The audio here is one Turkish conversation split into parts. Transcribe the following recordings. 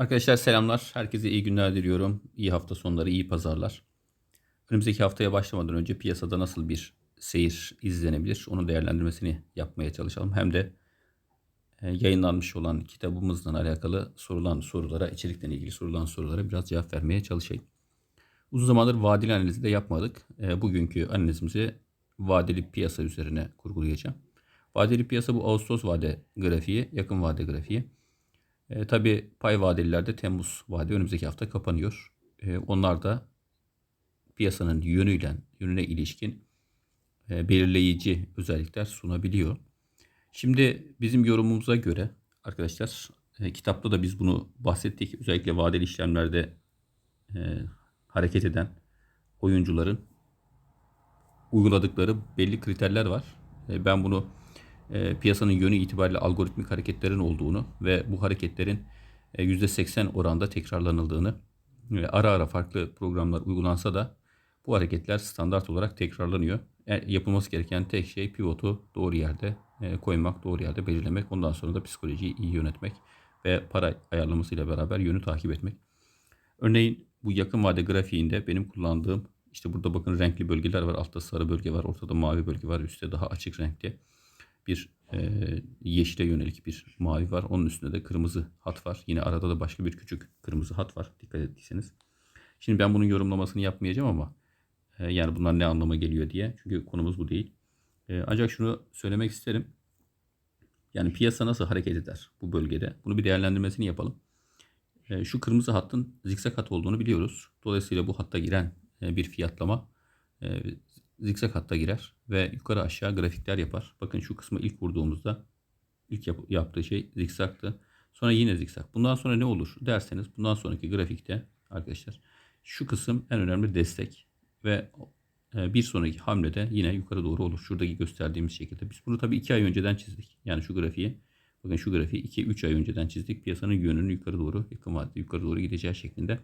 Arkadaşlar selamlar. Herkese iyi günler diliyorum. İyi hafta sonları, iyi pazarlar. Önümüzdeki haftaya başlamadan önce piyasada nasıl bir seyir izlenebilir? Onun değerlendirmesini yapmaya çalışalım. Hem de e, yayınlanmış olan kitabımızla alakalı sorulan sorulara, içerikten ilgili sorulan sorulara biraz cevap vermeye çalışayım. Uzun zamandır vadeli analizi de yapmadık. E, Bugünkü analizimizi vadeli piyasa üzerine kurgulayacağım. Vadeli piyasa bu Ağustos vade grafiği, yakın vade grafiği. E, tabii pay vadelilerde Temmuz vade önümüzdeki hafta kapanıyor. E, onlar da piyasanın yönüyle, yönüne ilişkin e, belirleyici özellikler sunabiliyor. Şimdi bizim yorumumuza göre arkadaşlar e, kitapta da biz bunu bahsettik. Özellikle vadeli işlemlerde e, hareket eden oyuncuların uyguladıkları belli kriterler var. E, ben bunu e, piyasanın yönü itibariyle algoritmik hareketlerin olduğunu ve bu hareketlerin e, %80 oranda tekrarlanıldığını ve ara ara farklı programlar uygulansa da bu hareketler standart olarak tekrarlanıyor. E, yapılması gereken tek şey pivotu doğru yerde e, koymak, doğru yerde belirlemek. Ondan sonra da psikolojiyi iyi yönetmek ve para ayarlamasıyla beraber yönü takip etmek. Örneğin bu yakın vade grafiğinde benim kullandığım işte burada bakın renkli bölgeler var. Altta sarı bölge var. Ortada mavi bölge var. Üstte daha açık renkli bir e, yeşile yönelik bir mavi var. Onun üstünde de kırmızı hat var. Yine arada da başka bir küçük kırmızı hat var. Dikkat ettiyseniz. Şimdi ben bunun yorumlamasını yapmayacağım ama e, yani bunlar ne anlama geliyor diye. Çünkü konumuz bu değil. E, ancak şunu söylemek isterim. Yani piyasa nasıl hareket eder bu bölgede? Bunu bir değerlendirmesini yapalım. E, şu kırmızı hattın zikzak hat olduğunu biliyoruz. Dolayısıyla bu hatta giren e, bir fiyatlama e, zikzak hatta girer ve yukarı aşağı grafikler yapar. Bakın şu kısmı ilk vurduğumuzda ilk yap- yaptığı şey zikzaktı. Sonra yine zikzak. Bundan sonra ne olur derseniz bundan sonraki grafikte arkadaşlar şu kısım en önemli destek ve e, bir sonraki hamlede yine yukarı doğru olur. Şuradaki gösterdiğimiz şekilde. Biz bunu tabii 2 ay önceden çizdik. Yani şu grafiği bakın şu grafiği 2-3 ay önceden çizdik. Piyasanın yönünün yukarı doğru yakın vadede yukarı doğru gideceği şeklinde.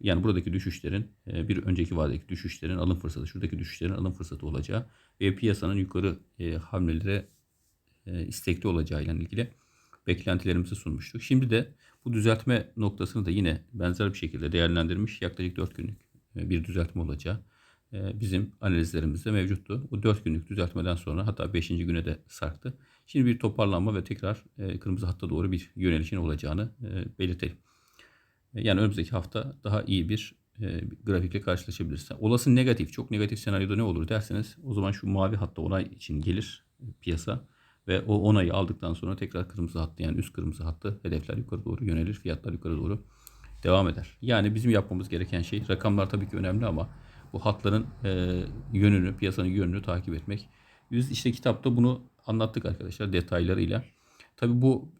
Yani buradaki düşüşlerin e, bir önceki vadedeki düşüşlerin alım fırsatı, şuradaki düşüşlerin alım fırsatı olacağı ve piyasanın yukarı e, hamlelere e, istekli olacağıyla ilgili beklentilerimizi sunmuştuk. Şimdi de bu düzeltme noktasını da yine benzer bir şekilde değerlendirmiş yaklaşık 4 günlük bir düzeltme olacağı bizim analizlerimizde mevcuttu. Bu 4 günlük düzeltmeden sonra hatta 5. güne de sarktı. Şimdi bir toparlanma ve tekrar kırmızı hatta doğru bir yönelişin olacağını belirtelim. Yani önümüzdeki hafta daha iyi bir e, grafikle karşılaşabiliriz. Olası negatif, çok negatif senaryoda ne olur derseniz o zaman şu mavi hatta onay için gelir e, piyasa ve o onayı aldıktan sonra tekrar kırmızı hattı yani üst kırmızı hattı hedefler yukarı doğru yönelir, fiyatlar yukarı doğru devam eder. Yani bizim yapmamız gereken şey rakamlar tabii ki önemli ama bu hatların e, yönünü, piyasanın yönünü takip etmek. Biz işte kitapta bunu anlattık arkadaşlar detaylarıyla. Tabii bu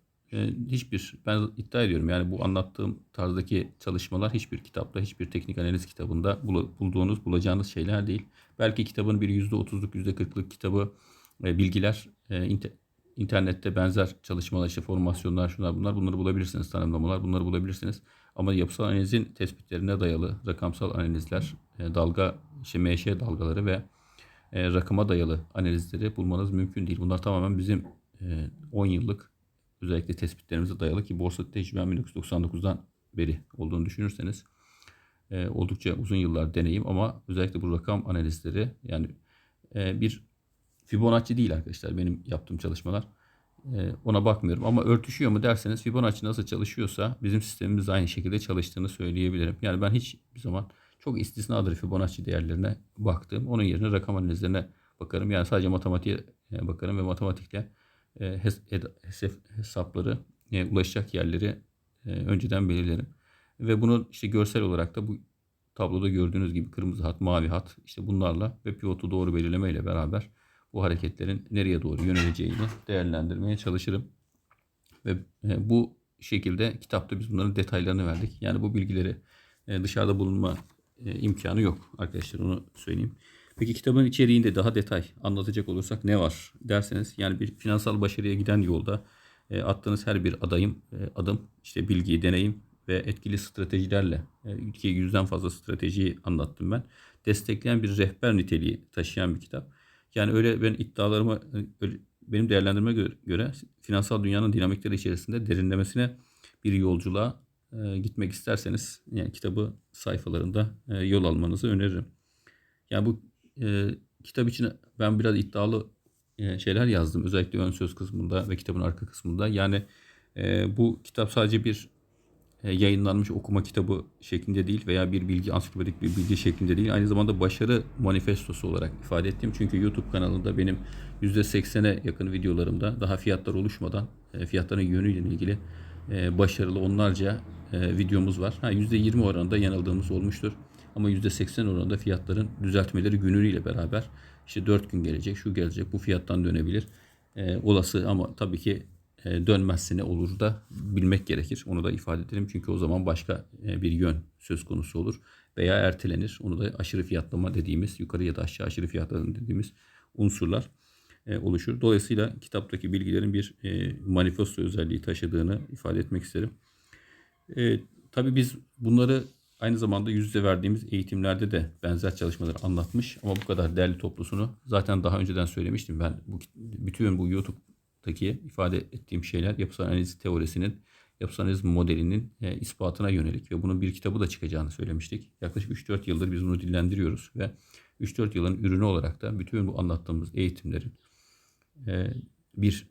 hiçbir ben iddia ediyorum yani bu anlattığım tarzdaki çalışmalar hiçbir kitapta, hiçbir teknik analiz kitabında bul- bulduğunuz, bulacağınız şeyler değil. Belki kitabın bir %30'luk, %40'lık kitabı e, bilgiler e, inter- internette benzer çalışmalar, işte formasyonlar, şunlar bunlar bunları bulabilirsiniz, tanımlamalar bunları bulabilirsiniz. Ama yapısal analizin tespitlerine dayalı rakamsal analizler, e, dalga, işte MŞ dalgaları ve rakıma dayalı analizleri bulmanız mümkün değil. Bunlar tamamen bizim e, 10 yıllık özellikle tespitlerimize dayalı ki borsa tecrübem 1999'dan beri olduğunu düşünürseniz e, oldukça uzun yıllar deneyim ama özellikle bu rakam analizleri yani e, bir Fibonacci değil arkadaşlar benim yaptığım çalışmalar. E, ona bakmıyorum ama örtüşüyor mu derseniz Fibonacci nasıl çalışıyorsa bizim sistemimiz aynı şekilde çalıştığını söyleyebilirim. Yani ben hiç bir zaman çok istisnadır Fibonacci değerlerine baktım. Onun yerine rakam analizlerine bakarım. Yani sadece matematiğe e, bakarım ve matematikle e, hesapları e, ulaşacak yerleri e, önceden belirlerim. Ve bunu işte görsel olarak da bu tabloda gördüğünüz gibi kırmızı hat, mavi hat işte bunlarla ve pivotu doğru belirleme ile beraber bu hareketlerin nereye doğru yöneleceğini değerlendirmeye çalışırım. Ve bu şekilde kitapta biz bunların detaylarını verdik. Yani bu bilgileri dışarıda bulunma imkanı yok arkadaşlar onu söyleyeyim. Peki kitabın içeriğinde daha detay anlatacak olursak ne var derseniz yani bir finansal başarıya giden yolda e, attığınız her bir adayım e, adım işte bilgi, deneyim ve etkili stratejilerle e, ülkeye yüzden fazla stratejiyi anlattım ben. Destekleyen bir rehber niteliği taşıyan bir kitap. Yani öyle ben iddialarıma e, öyle- benim değerlendirme göre, finansal dünyanın dinamikleri içerisinde derinlemesine bir yolculuğa e, gitmek isterseniz yani kitabı sayfalarında e, yol almanızı öneririm. Yani bu e, kitap için ben biraz iddialı e, şeyler yazdım. Özellikle ön söz kısmında ve kitabın arka kısmında. Yani e, bu kitap sadece bir e, yayınlanmış okuma kitabı şeklinde değil veya bir bilgi ansiklopedik bir bilgi şeklinde değil. Aynı zamanda başarı manifestosu olarak ifade ettim. Çünkü YouTube kanalında benim %80'e yakın videolarımda daha fiyatlar oluşmadan e, fiyatların yönüyle ilgili e, başarılı onlarca e, videomuz var. Ha, %20 oranında yanıldığımız olmuştur. Ama %80 oranında fiyatların düzeltmeleri günüyle beraber işte 4 gün gelecek, şu gelecek, bu fiyattan dönebilir. E, olası ama tabii ki e, dönmezse ne olur da bilmek gerekir. Onu da ifade edelim. Çünkü o zaman başka e, bir yön söz konusu olur. Veya ertelenir. Onu da aşırı fiyatlama dediğimiz, yukarı ya da aşağı aşırı fiyatlama dediğimiz unsurlar e, oluşur. Dolayısıyla kitaptaki bilgilerin bir e, manifesto özelliği taşıdığını ifade etmek isterim. E, tabii biz bunları aynı zamanda yüz yüze verdiğimiz eğitimlerde de benzer çalışmaları anlatmış ama bu kadar değerli toplusunu zaten daha önceden söylemiştim. Ben bu bütün bu YouTube'daki ifade ettiğim şeyler yapısal analiz teorisinin, yapısal analiz modelinin e, ispatına yönelik ve bunun bir kitabı da çıkacağını söylemiştik. Yaklaşık 3-4 yıldır biz bunu dillendiriyoruz ve 3-4 yılın ürünü olarak da bütün bu anlattığımız eğitimlerin e, bir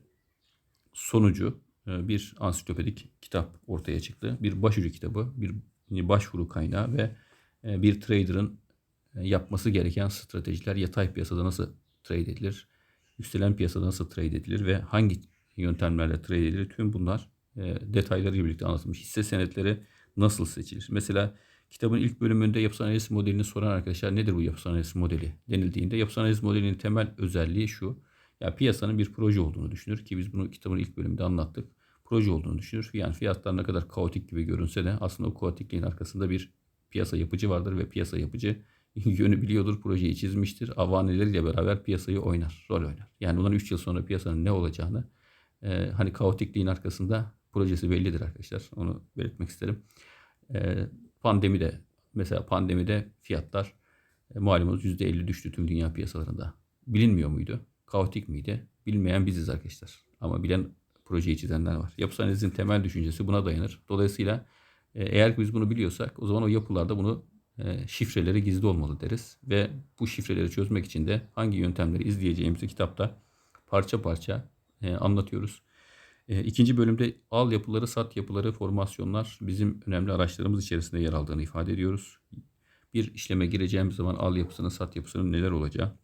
sonucu e, bir ansiklopedik kitap ortaya çıktı. Bir başucu kitabı, bir başvuru kaynağı ve e, bir trader'ın e, yapması gereken stratejiler yatay piyasada nasıl trade edilir, yükselen piyasada nasıl trade edilir ve hangi yöntemlerle trade edilir tüm bunlar detaylarıyla birlikte anlatılmış. Hisse senetleri nasıl seçilir? Mesela kitabın ilk bölümünde yapısal analiz modelini soran arkadaşlar nedir bu yapısal analiz modeli denildiğinde yapısal analiz modelinin temel özelliği şu. Ya piyasanın bir proje olduğunu düşünür ki biz bunu kitabın ilk bölümünde anlattık. Proje olduğunu düşünür. Yani fiyatlar ne kadar kaotik gibi görünse de aslında o kaotikliğin arkasında bir piyasa yapıcı vardır ve piyasa yapıcı yönü biliyordur, projeyi çizmiştir. Avaneleriyle beraber piyasayı oynar, rol oynar. Yani bundan 3 yıl sonra piyasanın ne olacağını e, hani kaotikliğin arkasında projesi bellidir arkadaşlar. Onu belirtmek isterim. E, pandemide mesela pandemide fiyatlar e, malumunuz %50 düştü tüm dünya piyasalarında. Bilinmiyor muydu? kaotik miydi? Bilmeyen biziz arkadaşlar. Ama bilen projeyi çizenler var. Yapısal analizin temel düşüncesi buna dayanır. Dolayısıyla e, eğer biz bunu biliyorsak o zaman o yapılarda bunu e, şifreleri gizli olmalı deriz. Ve bu şifreleri çözmek için de hangi yöntemleri izleyeceğimizi kitapta parça parça e, anlatıyoruz. İkinci bölümde al yapıları, sat yapıları, formasyonlar bizim önemli araçlarımız içerisinde yer aldığını ifade ediyoruz. Bir işleme gireceğimiz zaman al yapısının, sat yapısının neler olacağı,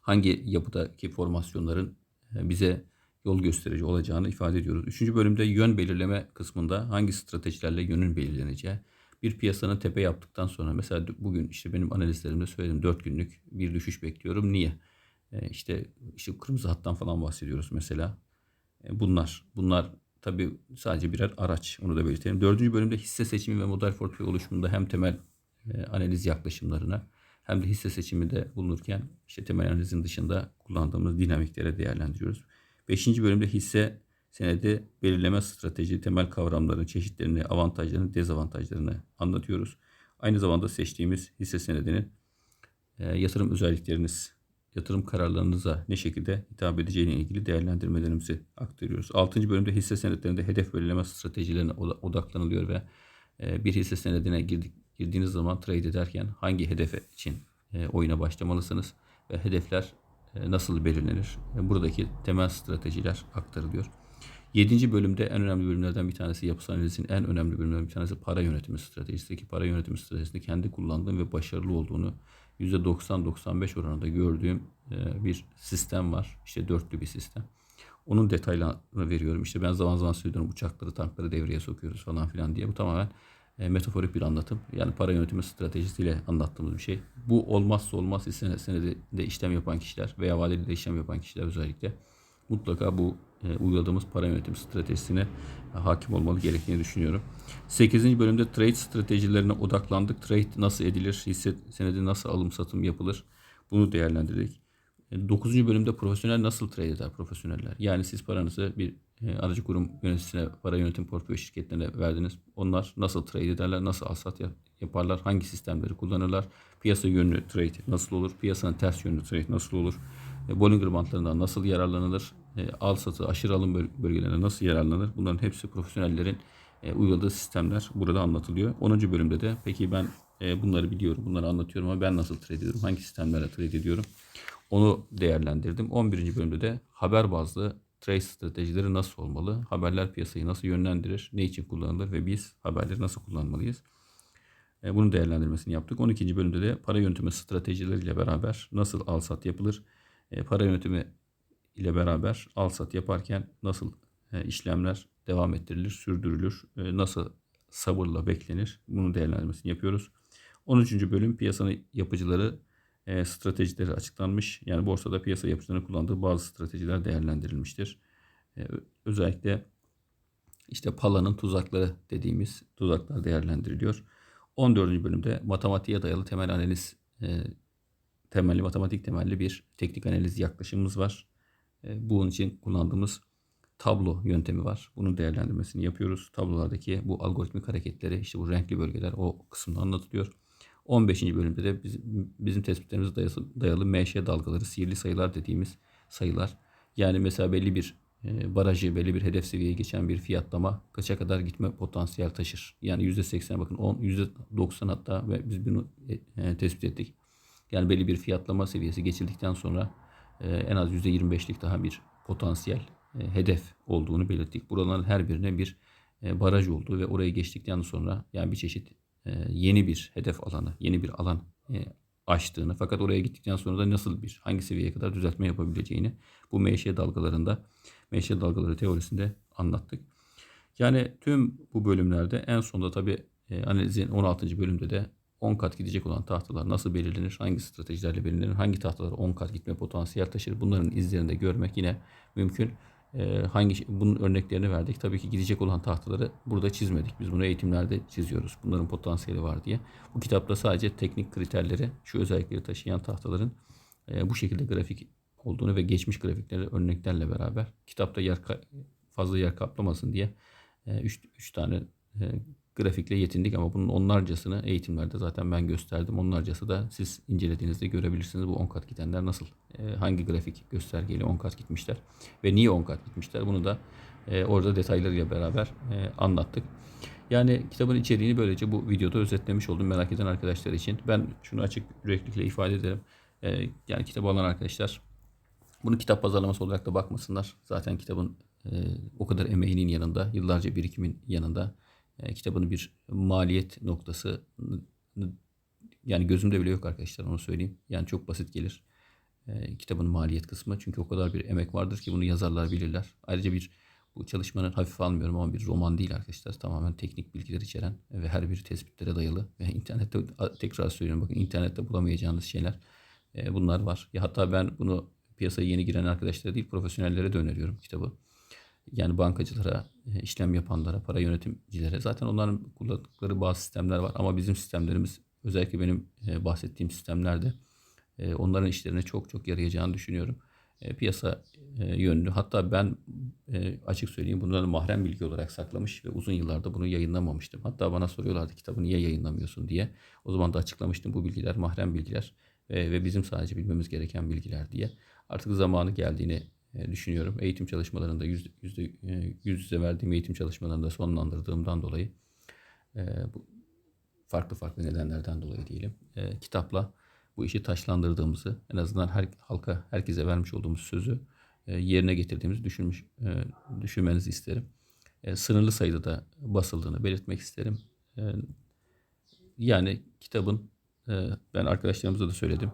hangi yapıdaki formasyonların e, bize yol gösterici olacağını ifade ediyoruz. Üçüncü bölümde yön belirleme kısmında hangi stratejilerle yönün belirleneceği, bir piyasanın tepe yaptıktan sonra mesela bugün işte benim analizlerimde söyledim 4 günlük bir düşüş bekliyorum. Niye? E, işte işte kırmızı hattan falan bahsediyoruz mesela. E, bunlar bunlar tabii sadece birer araç. Onu da belirtelim. Dördüncü bölümde hisse seçimi ve model portföy oluşumunda hem temel analiz yaklaşımlarına hem de hisse seçiminde bulunurken işte temel analizin dışında kullandığımız dinamiklere değerlendiriyoruz. Beşinci bölümde hisse senedi belirleme strateji, temel kavramların çeşitlerini, avantajlarını, dezavantajlarını anlatıyoruz. Aynı zamanda seçtiğimiz hisse senedinin e, yatırım özellikleriniz, yatırım kararlarınıza ne şekilde hitap edeceğine ilgili değerlendirmelerimizi aktarıyoruz. Altıncı bölümde hisse senetlerinde hedef belirleme stratejilerine odaklanılıyor ve e, bir hisse senedine girdik, girdiğiniz zaman trade ederken hangi hedefe için e, oyuna başlamalısınız ve hedefler nasıl belirlenir? E, buradaki temel stratejiler aktarılıyor. Yedinci bölümde en önemli bölümlerden bir tanesi yapısal analizin en önemli bölümlerden bir tanesi para yönetimi stratejisi. Ki para yönetimi stratejisinde kendi kullandığım ve başarılı olduğunu %90-95 oranında gördüğüm e, bir sistem var. İşte dörtlü bir sistem. Onun detaylarını veriyorum. İşte ben zaman zaman söylüyorum uçakları, tankları devreye sokuyoruz falan filan diye. Bu tamamen e, metaforik bir anlatım. Yani para yönetimi stratejisiyle anlattığımız bir şey. Bu olmazsa olmaz hisse senedi işlem yapan kişiler veya vadeli de işlem yapan kişiler özellikle mutlaka bu e, uyguladığımız para yönetim stratejisine e, hakim olmalı gerektiğini düşünüyorum. 8. bölümde trade stratejilerine odaklandık. Trade nasıl edilir? Hisse senedi nasıl alım satım yapılır? Bunu değerlendirdik. 9. E, bölümde profesyonel nasıl trade eder profesyoneller? Yani siz paranızı bir aracı kurum yöneticisine, para yönetim portföy şirketlerine verdiniz. Onlar nasıl trade ederler, nasıl alsat yaparlar, hangi sistemleri kullanırlar, piyasa yönlü trade nasıl olur, piyasanın ters yönlü trade nasıl olur, e, Bollinger bantlarından nasıl yararlanılır, e, al satı, aşırı alım bölgelerine nasıl yararlanır? Bunların hepsi profesyonellerin e, uyguladığı sistemler burada anlatılıyor. 10. bölümde de peki ben e, bunları biliyorum, bunları anlatıyorum ama ben nasıl trade ediyorum, hangi sistemlerle trade ediyorum onu değerlendirdim. 11. bölümde de haber bazlı trade stratejileri nasıl olmalı, haberler piyasayı nasıl yönlendirir, ne için kullanılır ve biz haberleri nasıl kullanmalıyız? E, bunun değerlendirmesini yaptık. 12. bölümde de para yönetimi stratejileriyle beraber nasıl al sat yapılır, e, para yönetimi ile beraber al sat yaparken nasıl e, işlemler devam ettirilir, sürdürülür, e, nasıl sabırla beklenir bunun değerlendirmesini yapıyoruz. 13. bölüm piyasanın yapıcıları e, stratejileri açıklanmış. Yani borsada piyasa yapıcılarının kullandığı bazı stratejiler değerlendirilmiştir. E, özellikle işte Pala'nın tuzakları dediğimiz tuzaklar değerlendiriliyor. 14. bölümde matematiğe dayalı temel analiz e, temelli matematik temelli bir teknik analiz yaklaşımımız var. E, bunun için kullandığımız tablo yöntemi var. Bunun değerlendirmesini yapıyoruz. Tablolardaki bu algoritmik hareketleri işte bu renkli bölgeler o kısımda anlatılıyor. 15. bölümde de bizim, bizim tespitlerimize dayalı, dayalı MŞ dalgaları, sihirli sayılar dediğimiz sayılar. Yani mesela belli bir e, barajı, belli bir hedef seviyeye geçen bir fiyatlama kaça kadar gitme potansiyel taşır. Yani %80 bakın 10, %90 hatta ve biz bunu e, tespit ettik. Yani belli bir fiyatlama seviyesi geçildikten sonra e, en az %25'lik daha bir potansiyel e, hedef olduğunu belirttik. Buraların her birine bir e, baraj olduğu ve orayı geçtikten sonra yani bir çeşit e, yeni bir hedef alanı, yeni bir alan e, açtığını fakat oraya gittikten sonra da nasıl bir, hangi seviyeye kadar düzeltme yapabileceğini bu MŞ dalgalarında, MŞ dalgaları teorisinde anlattık. Yani tüm bu bölümlerde en sonunda tabi e, analizin 16. bölümde de 10 kat gidecek olan tahtalar nasıl belirlenir, hangi stratejilerle belirlenir, hangi tahtalar 10 kat gitme potansiyel taşır bunların izlerini de görmek yine mümkün. Ee, hangi bunun örneklerini verdik. Tabii ki gidecek olan tahtaları burada çizmedik. Biz bunu eğitimlerde çiziyoruz. Bunların potansiyeli var diye. Bu kitapta sadece teknik kriterleri, şu özellikleri taşıyan tahtaların e, bu şekilde grafik olduğunu ve geçmiş grafikleri örneklerle beraber kitapta yer fazla yer kaplamasın diye 3 e, tane e, grafikle yetindik ama bunun onlarcasını eğitimlerde zaten ben gösterdim. Onlarcası da siz incelediğinizde görebilirsiniz bu 10 kat gidenler nasıl, e, hangi grafik göstergeyle 10 kat gitmişler ve niye 10 kat gitmişler bunu da e, orada detaylarıyla beraber e, anlattık. Yani kitabın içeriğini böylece bu videoda özetlemiş oldum merak eden arkadaşlar için. Ben şunu açık yüreklilikle ifade ederim. Yani kitabı alan arkadaşlar bunu kitap pazarlaması olarak da bakmasınlar. Zaten kitabın o kadar emeğinin yanında, yıllarca birikimin yanında e, kitabın bir maliyet noktası yani gözümde bile yok arkadaşlar onu söyleyeyim. Yani çok basit gelir e, kitabın maliyet kısmı. Çünkü o kadar bir emek vardır ki bunu yazarlar bilirler. Ayrıca bir bu çalışmanın hafif almıyorum ama bir roman değil arkadaşlar. Tamamen teknik bilgiler içeren ve her bir tespitlere dayalı. Ve internette tekrar söylüyorum bakın internette bulamayacağınız şeyler e, bunlar var. Ya hatta ben bunu piyasaya yeni giren arkadaşlara değil profesyonellere de öneriyorum kitabı. Yani bankacılara, e, işlem yapanlara, para yönetimcilere. Zaten onların kullandıkları bazı sistemler var. Ama bizim sistemlerimiz özellikle benim e, bahsettiğim sistemlerde e, onların işlerine çok çok yarayacağını düşünüyorum. Piyasa yönlü. Hatta ben açık söyleyeyim bunları mahrem bilgi olarak saklamış ve uzun yıllarda bunu yayınlamamıştım. Hatta bana soruyorlardı kitabı niye yayınlamıyorsun diye. O zaman da açıklamıştım bu bilgiler mahrem bilgiler ve bizim sadece bilmemiz gereken bilgiler diye. Artık zamanı geldiğini düşünüyorum. Eğitim çalışmalarında yüzde, yüzde, e, yüz yüze verdiğim eğitim çalışmalarında sonlandırdığımdan dolayı e, bu farklı farklı nedenlerden dolayı diyelim kitapla bu işi taşlandırdığımızı en azından her halka herkese vermiş olduğumuz sözü yerine getirdiğimizi düşünmüş düşünmenizi isterim. Sınırlı sayıda da basıldığını belirtmek isterim. Yani kitabın ben arkadaşlarımıza da söyledim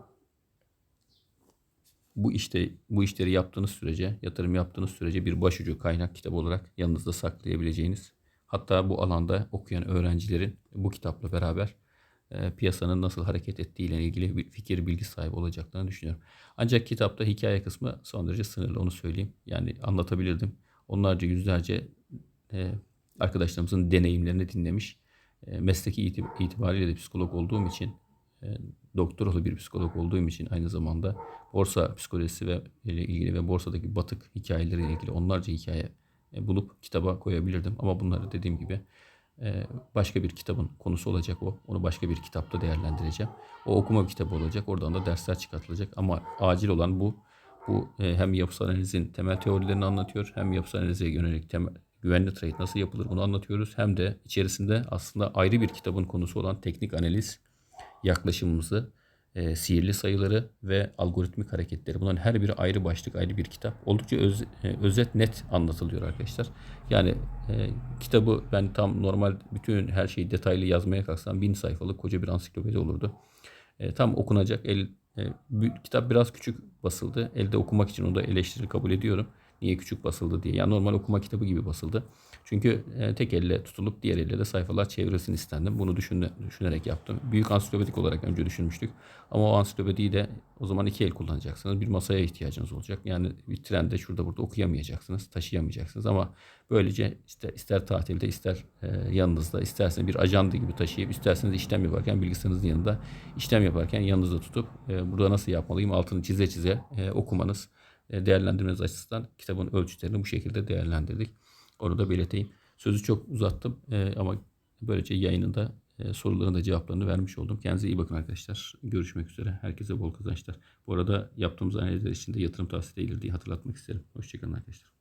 bu işte bu işleri yaptığınız sürece, yatırım yaptığınız sürece bir başucu kaynak kitabı olarak yanınızda saklayabileceğiniz, hatta bu alanda okuyan öğrencilerin bu kitapla beraber e, piyasanın nasıl hareket ettiği ile ilgili bir fikir bilgi sahibi olacaklarını düşünüyorum. Ancak kitapta hikaye kısmı son derece sınırlı onu söyleyeyim. Yani anlatabilirdim. Onlarca yüzlerce e, arkadaşlarımızın deneyimlerini dinlemiş. E, mesleki itibariyle de psikolog olduğum için doktoralı bir psikolog olduğum için aynı zamanda borsa psikolojisi ve ile ilgili ve borsadaki batık hikayeleriyle ilgili onlarca hikaye e, bulup kitaba koyabilirdim. Ama bunları dediğim gibi e, başka bir kitabın konusu olacak o. Onu başka bir kitapta değerlendireceğim. O okuma kitabı olacak. Oradan da dersler çıkartılacak. Ama acil olan bu. Bu hem yapısal analizin temel teorilerini anlatıyor hem yapısal analize yönelik temel güvenli trade nasıl yapılır bunu anlatıyoruz. Hem de içerisinde aslında ayrı bir kitabın konusu olan teknik analiz yaklaşımımızı, e, sihirli sayıları ve algoritmik hareketleri. Bunların her biri ayrı başlık, ayrı bir kitap. Oldukça öz- e, özet, net anlatılıyor arkadaşlar. Yani e, kitabı ben tam normal bütün her şeyi detaylı yazmaya kalksam bin sayfalık koca bir ansiklopedi olurdu. E, tam okunacak. El, e, kitap biraz küçük basıldı. Elde okumak için onu da eleştiri kabul ediyorum. Niye küçük basıldı diye. Yani normal okuma kitabı gibi basıldı. Çünkü e, tek elle tutulup diğer elle de sayfalar çevrilsin istendim. Bunu düşüne, düşünerek yaptım. Büyük ansiklopedik olarak önce düşünmüştük. Ama o ansiklopediyi de o zaman iki el kullanacaksınız. Bir masaya ihtiyacınız olacak. Yani bir trende şurada burada okuyamayacaksınız. Taşıyamayacaksınız. Ama böylece işte ister tatilde ister e, yanınızda isterseniz bir ajanda gibi taşıyıp isterseniz işlem yaparken bilgisayarınızın yanında işlem yaparken yanınızda tutup e, burada nasıl yapmalıyım altını çize çize e, okumanız değerlendirmeniz açısından kitabın ölçütlerini bu şekilde değerlendirdik. Onu da belirteyim. Sözü çok uzattım e, ama böylece yayınında e, soruların da cevaplarını vermiş oldum. Kendinize iyi bakın arkadaşlar. Görüşmek üzere. Herkese bol kazançlar. Bu arada yaptığımız analizler için de yatırım tavsiye değildir diye hatırlatmak isterim. Hoşçakalın arkadaşlar.